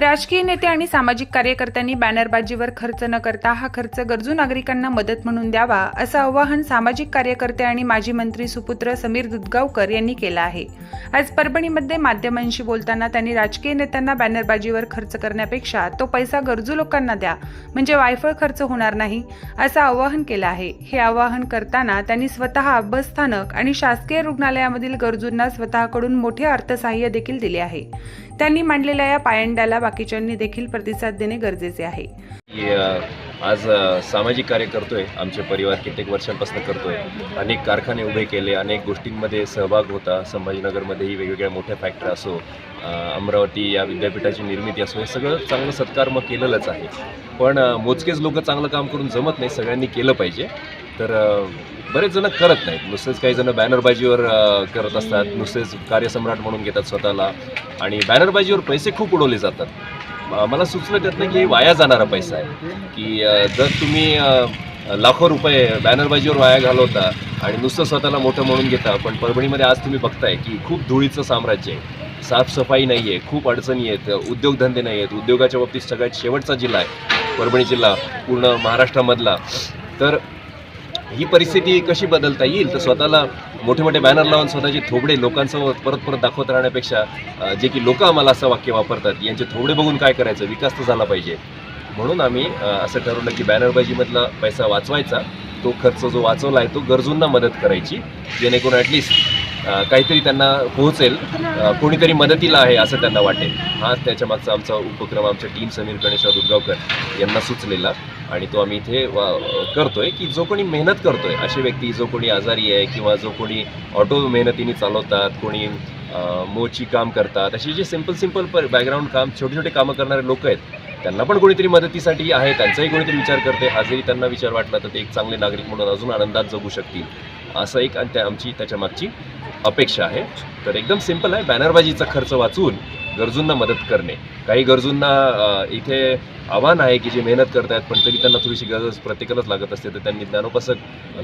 राजकीय नेते आणि सामाजिक कार्यकर्त्यांनी बॅनरबाजीवर खर्च न करता हा खर्च गरजू नागरिकांना मदत म्हणून द्यावा असं आवाहन सामाजिक कार्यकर्ते आणि माजी मंत्री सुपुत्र समीर दुधगावकर यांनी केलं आहे. आज परभणीमध्ये माध्यमांशी बोलताना त्यांनी राजकीय नेत्यांना बॅनरबाजीवर खर्च करण्यापेक्षा तो पैसा गरजू लोकांना द्या म्हणजे वायफळ खर्च होणार नाही असं आवाहन केलं आहे. हे आवाहन करताना त्यांनी स्वतः बसस्थानक आणि शासकीय रुग्णालयामधील गरजूंना स्वतःकडून मोठे अर्थसहाय्य देखील दिले आहे. त्यांनी मांडलेल्या या पायंड्याला बाकीच्यांनी देखील प्रतिसाद देणे गरजेचे आहे. की आज सामाजिक कार्य करतोय आमचे परिवार कित्येक वर्षांपासून करतोय. अनेक कारखाने उभे केले अनेक गोष्टींमध्ये सहभाग होता. संभाजीनगरमध्येही वेगवेगळ्या मोठ्या फॅक्टरी असो अमरावती या विद्यापीठाची निर्मिती असो हे सगळं चांगलं सत्कार मग केलेलंच आहे. पण मोजकेच लोक चांगलं काम करून जमत नाही सगळ्यांनी केलं पाहिजे. तर बरेच जण करत नाहीत. नुसतेच काही जण बॅनरबाजीवर करत असतात. नुसतेच कार्यसम्राट म्हणून घेतात स्वतःला. आणि बॅनरबाजीवर पैसे खूप उडवले जातात. मला सुचलं त्यातनं की वाया जाणारा पैसा आहे. की जर तुम्ही लाखो रुपये बॅनरबाजीवर वाया घालवता आणि नुसतं स्वतःला मोठं म्हणून घेता पण परभणीमध्ये आज तुम्ही बघताय की खूप धुळीचं साम्राज्य आहे. साफसफाई नाही आहे खूप अडचणी आहेत उद्योगधंदे नाही आहेत. उद्योगाच्या बाबतीत सगळ्यात शेवटचा जिल्हा आहे परभणी जिल्हा पूर्ण महाराष्ट्रामधला. तर ही परिस्थिती कशी बदलता येईल? तर स्वतःला मोठे मोठे बॅनर लावून स्वतःचे थोबडे लोकांसमोर परत परत दाखवत राहण्यापेक्षा जे की लोक आम्हाला असं वाक्य वापरतात यांचे थोबडे बघून काय करायचं? विकास तर झाला पाहिजे. म्हणून आम्ही असं ठरवलं की बॅनरबाजीमधला पैसा वाचवायचा. तो खर्च जो वाचवला आहे तो गरजूंना मदत करायची. जेणेकरून ॲटलिस्ट काहीतरी त्यांना पोहोचेल. कोणीतरी मदतीला आहे असं त्यांना वाटेल. हा त्याच्यामागचा आमचा उपक्रम आमच्या टीम समीर गणेश दुर्गावकर यांना सुचलेला. आणि तो आम्ही इथे वा- करतोय की जो कोणी मेहनत करतोय असे व्यक्ती जो कोणी आजारी आहे किंवा जो कोणी ऑटो मेहनतीने चालवतात कोणी मोची काम करतात असे जे सिंपल सिंपल बॅकग्राऊंड काम छोटे छोटे कामं करणारे लोक आहेत त्यांना पण कोणीतरी मदतीसाठी आहे त्यांचाही कोणीतरी विचार करते. हा जरी त्यांना विचार वाटला तर ते एक चांगले नागरिक म्हणून अजून आनंदात जगू शकतील. असं एक आणि त्या आमची त्याच्या मागची अपेक्षा आहे. तर एकदम सिंपल आहे. बॅनरबाजीचा खर्च वाचून गरजूंना मदत करणे. काही गरजूंना इथे आव्हान आहे की जे मेहनत करत आहेत पण तरी त्यांना थोडीशी गरज प्रत्येकालाच लागत असते. तर त्यांनी ज्ञानोपासक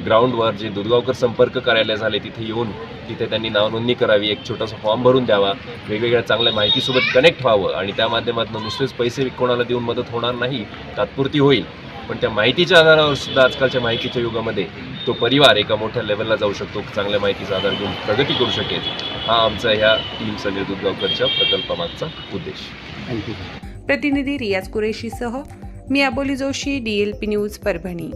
ग्राउंडवर जे दुधगावकर संपर्क कार्यालय झाले तिथे येऊन तिथे त्यांनी नावनोंदणी करावी. एक छोटासा फॉर्म भरून द्यावा. वेगवेगळ्या चांगल्या माहितीसोबत कनेक्ट व्हावं. आणि त्या माध्यमातून नुसतेच पैसे कोणाला देऊन मदत होणार नाही तात्पुरती होईल. पण त्या माहितीच्या आधारावर सुद्धा आजकालच्या माहितीच्या युगामध्ये तो परिवार एका मोठ्या लेवलला जाऊ शकतो चांगल्या माहितीचा आधार घेऊन प्रगती करू शकेल हा आमचा ह्या टीम संजय दुधगावकरच्या प्रकल्पामागचा उद्देश. प्रतिनिधी रियाज कुरेशीसह मी अबोली जोशी डीएलपी न्यूज परभणी.